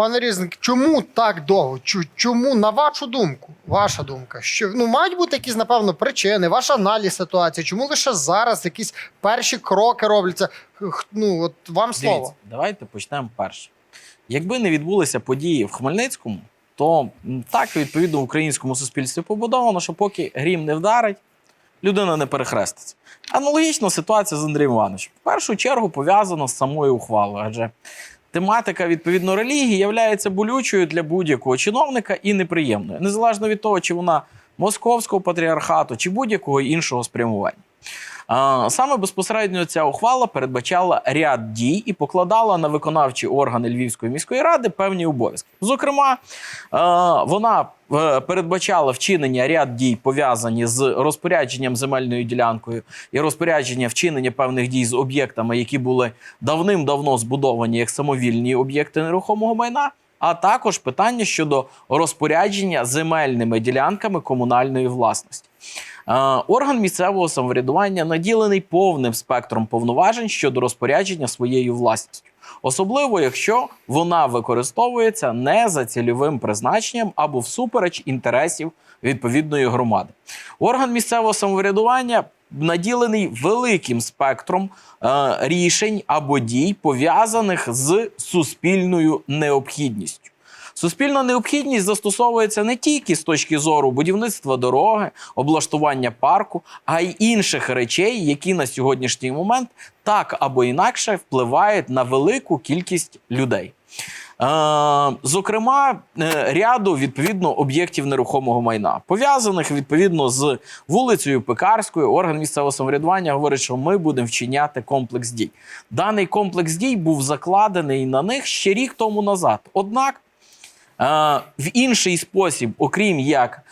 Пане Різник, чому так довго? Чому, на вашу думку, ваша думка, що ну мають бути якісь, напевно, причини, ваш аналіз ситуації, чому лише зараз якісь перші кроки робляться? Ну, от вам слово. Дивіться, давайте почнемо перше. Якби не відбулися події в Хмельницькому, то так відповідно в українському суспільстві побудовано, що поки грім не вдарить, людина не перехреститься. Аналогічна ситуація з Андрієм Івановичем. В першу чергу пов'язана з самою ухвалою, адже тематика відповідно релігії являється болючою для будь-якого чиновника і неприємною, незалежно від того, чи вона московського патріархату, чи будь-якого іншого спрямування. Саме безпосередньо ця ухвала передбачала ряд дій і покладала на виконавчі органи Львівської міської ради певні обов'язки. Зокрема, е, вона е, передбачала вчинення ряд дій, пов'язані з розпорядженням земельною ділянкою і розпорядження вчинення певних дій з об'єктами, які були давним-давно збудовані як самовільні об'єкти нерухомого майна. А також питання щодо розпорядження земельними ділянками комунальної власності. Е, Орган місцевого самоврядування наділений повним спектром повноважень щодо розпорядження своєю власністю, особливо якщо вона використовується не за цільовим призначенням або всупереч інтересів відповідної громади. Орган місцевого самоврядування наділений великим спектром е, рішень або дій, пов'язаних з суспільною необхідністю. Суспільна необхідність застосовується не тільки з точки зору будівництва дороги, облаштування парку, а й інших речей, які на сьогоднішній момент так або інакше впливають на велику кількість людей. Е, Зокрема, е, ряду відповідно об'єктів нерухомого майна, пов'язаних відповідно з вулицею Пекарською, орган місцевого самоврядування говорить, що ми будемо вчиняти комплекс дій. Даний комплекс дій був закладений на них ще рік тому назад. Однак е, в інший спосіб, окрім як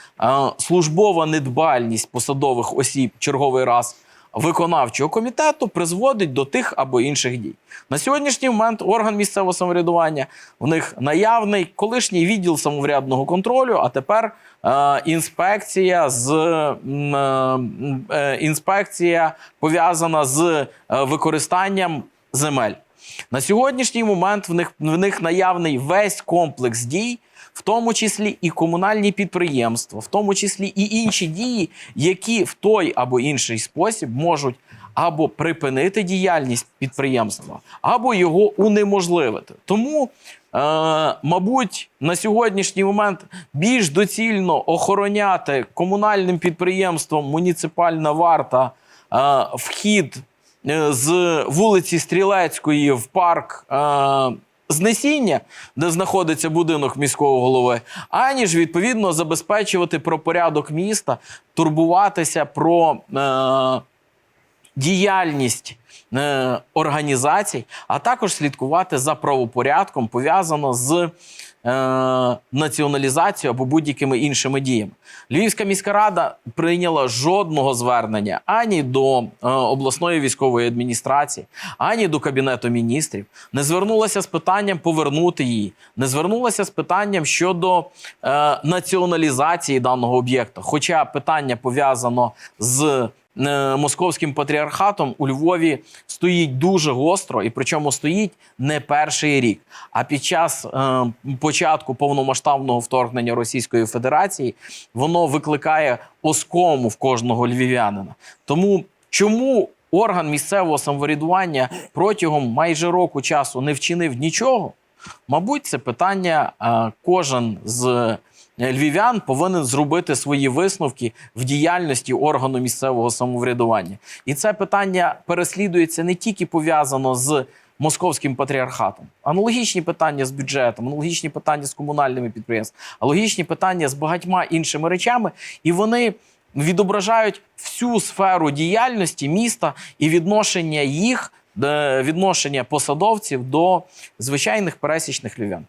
службова недбальність посадових осіб черговий раз виконавчого комітету призводить до тих або інших дій. На сьогоднішній момент орган місцевого самоврядування в них наявний колишній відділ самоврядного контролю, а тепер е, інспекція з е, е, інспекція пов'язана з е, використанням земель. На сьогоднішній момент в них, в них наявний весь комплекс дій, в тому числі і комунальні підприємства, в тому числі і інші дії, які в той або інший спосіб можуть або припинити діяльність підприємства, або його унеможливити. Тому, е, мабуть, на сьогоднішній момент більш доцільно охороняти комунальним підприємством муніципальна варта е, вхід е, з вулиці Стрілецької в парк. Знесіння, де знаходиться будинок міського голови, аніж відповідно забезпечувати про порядок міста, турбуватися про е, діяльність е, організацій, а також слідкувати за правопорядком, пов'язано з е, націоналізацією або будь-якими іншими діями. Львівська міська рада прийняла жодного звернення ані до е, обласної військової адміністрації, ані до кабінету міністрів, не звернулася з питанням повернути її, не звернулася з питанням щодо е, націоналізації даного об'єкта. Хоча питання пов'язано з московським патріархатом у Львові стоїть дуже гостро, і причому стоїть не перший рік. А під час е, початку повномасштабного вторгнення Російської Федерації воно викликає оскому в кожного львів'янина. Тому чому орган місцевого самоврядування протягом майже року часу не вчинив нічого? Мабуть, це питання е, кожен з львів'ян повинен зробити свої висновки в діяльності органу місцевого самоврядування. І це питання переслідується не тільки пов'язано з московським патріархатом, аналогічні питання з бюджетом, аналогічні питання з комунальними підприємствами, аналогічні питання з багатьма іншими речами, і вони відображають всю сферу діяльності міста і відношення їх, е, відношення посадовців до звичайних пересічних львів'ян.